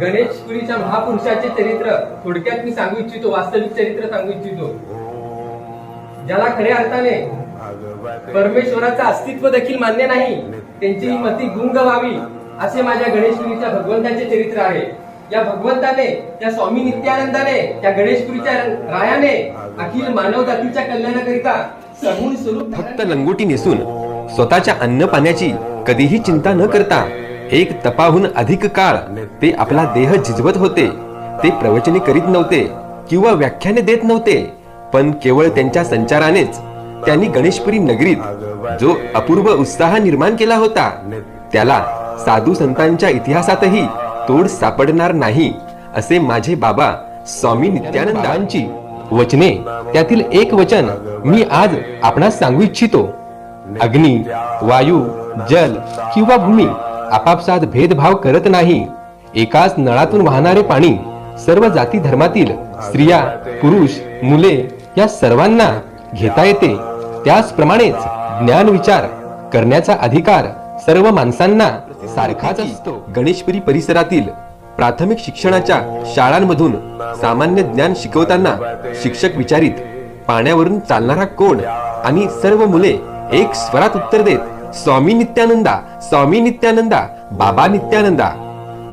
गणेशपुरीच्या महापुरुषाचे चरित्र. थोडक्यात मी सांगू इच्छितो वास्तविक चरित्र सांगू इच्छितो. ज्याला खऱ्या अर्थाने परमेश्वराचं अस्तित्व देखील मान्य नाही त्यांची मती गुंग व्हावी असे माझ्या गणेशपुरीच्या भगवंताचे चरित्र आहे. या भगवंताने त्या स्वामी नित्यानंदाने त्या गणेशपुरीच्या रायाने अखिल मानव जातीच्या कल्याणाकरिता सगुण स्वरूप फक्त लंगोटी नेसून स्वतःच्या अन्न पाण्याची कधीही चिंता न करता एक तपाहून अधिक काळ ते आपला देह झिजवत होते. ते प्रवचने करीत नव्हते किंवा व्याख्याने देत नव्हते पण केवळ त्यांच्या संचारानेच. त्यांनी गणेशपुरी नगरीत जो अपूर्व उत्साह निर्माण केला होता त्याला साधू संतांच्या इतिहासातही तोड सापडणार नाही असे माझे बाबा स्वामी नित्यानंदांची वचने. त्यातील एक वचन मी आज आपणास सांगू इच्छितो. अग्नी वायू जल किंवा भूमी आपापसात भेदभाव करत नाही. एकाच नळातून वाहणारे पाणी सर्व जाती धर्मातील स्त्रिया पुरुष मुले या सर्वांना घेता येते. त्याचप्रमाणेच ज्ञान विचार करण्याचा अधिकार सर्व माणसांना सारखाच असतो. गणेशपुरी परिसरातील प्राथमिक शिक्षणाच्या शाळांमधून सामान्य ज्ञान शिकवताना शिक्षक विचारित पाण्यावरून चालणारा कोण आणि सर्व मुले एक स्वरात उत्तर देत स्वामी नित्यानंदा स्वामी नित्यानंदा बाबा नित्यानंदा.